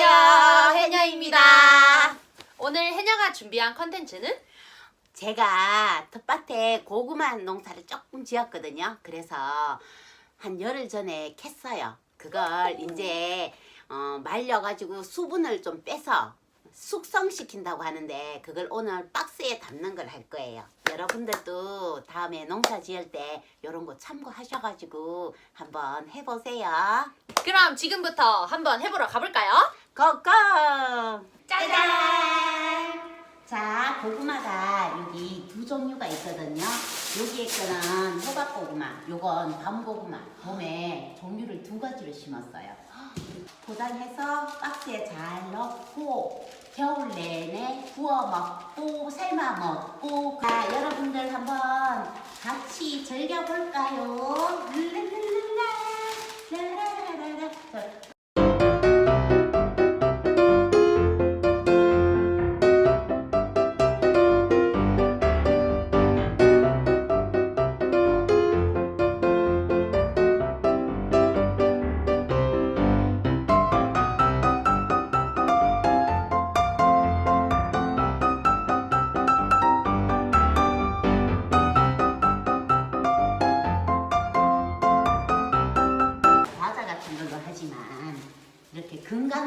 안녕하세요. 해녀입니다. 오늘 해녀가 준비한 컨텐츠는 제가 텃밭에 고구마 농사를 조금 지었거든요. 그래서 한 열흘 전에 캤어요. 그걸 이제 어, 말려가지고 수분을 좀 빼서 숙성시킨다고 하는데 그걸 오늘 박스에 담는 걸 할 거예요. 여러분들도 다음에 농사 지을 때 이런 거 참고하셔가지고 한번 해보세요. 그럼 지금부터 한번 해보러 가볼까요? 고고! 짜잔! 자, 고구마가 여기 두 종류가 있거든요. 여기에 거는 호박 고구마, 요건 밤 고구마. 봄에 종류를 두 가지를 심었어요. 포장해서 박스에 잘 넣고 겨울 내내 구워 먹고 삶아 먹고 자, 여러분들 한번 같이 즐겨볼까요? 랄랄랄라, 랄랄랄라.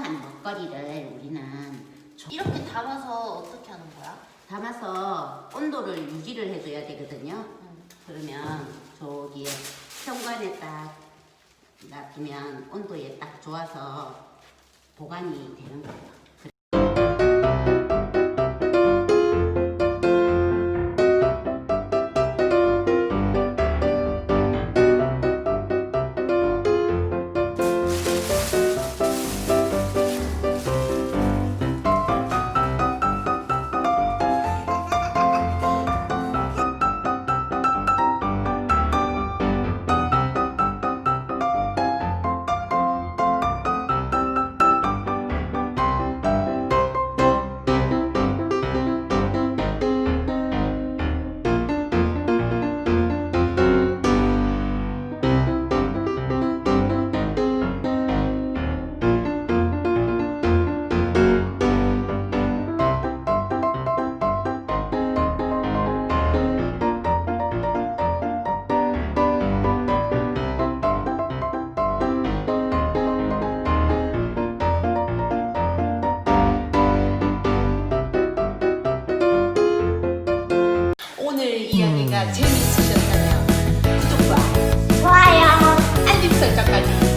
건강한 먹거리를 우리는 조- 이렇게 담아서 어떻게 하는 거야? 담아서 온도를 유지를 해줘야 되거든요. 그러면 저기에 현관에 딱 놔두면 온도에 딱 좋아서 보관이 되는 거예요. 재밌으셨다면 구독과 좋아요 알림 설정까지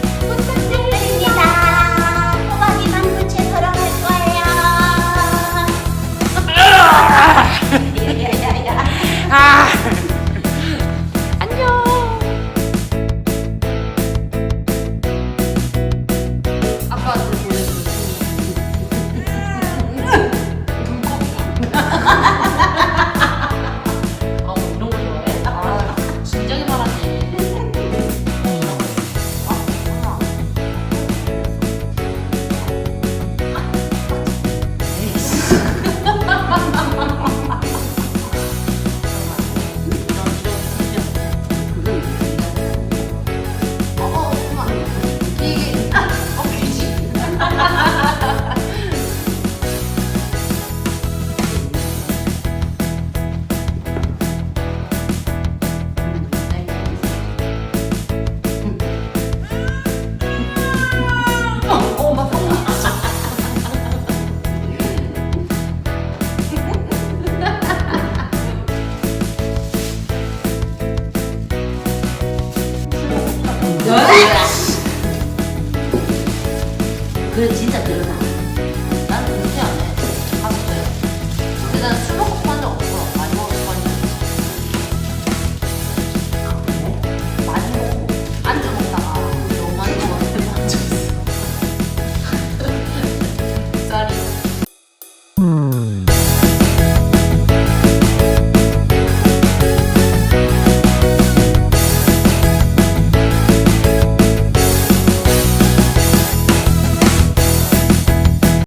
네?